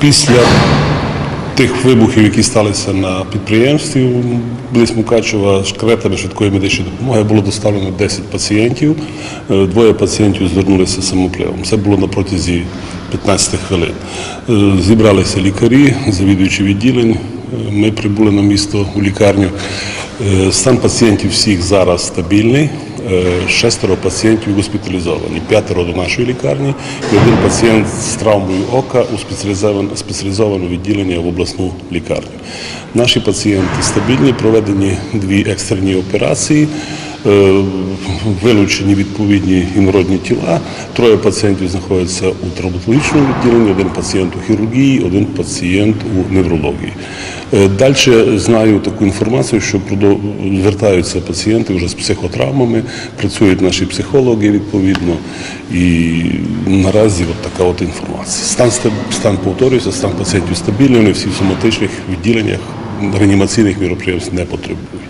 Після тих вибухів, які сталися на підприємстві близь Мукачева, каретами швидкої медичної допомоги було доставлено 10 пацієнтів. Е, Двоє пацієнтів звернулися самопливом. Це було на протязі 15 хвилин. Е, Зібралися лікарі, завідуючі відділень. Е, Ми прибули на місто у лікарню. Стан пацієнтів всіх зараз стабільний. Е, Шестеро пацієнтів госпіталізовані, п'ятеро до нашої лікарні і один пацієнт з травмою ока у спеціалізоване, відділення в обласну лікарню. Наші пацієнти стабільні, проведені дві екстрені операції, е, вилучені відповідні інородні тіла. Троє пацієнтів знаходяться у травматологічному відділенні, один пацієнт у хірургії, один пацієнт у неврології. Далі знаю таку інформацію, що звертаються пацієнти вже з психотравмами, працюють наші психологи відповідно. І наразі от така от інформація. Стан, ста- стан повторюється, стан пацієнтів стабільний, вони всі в соматичних відділеннях реанімаційних міроприємств не потребують.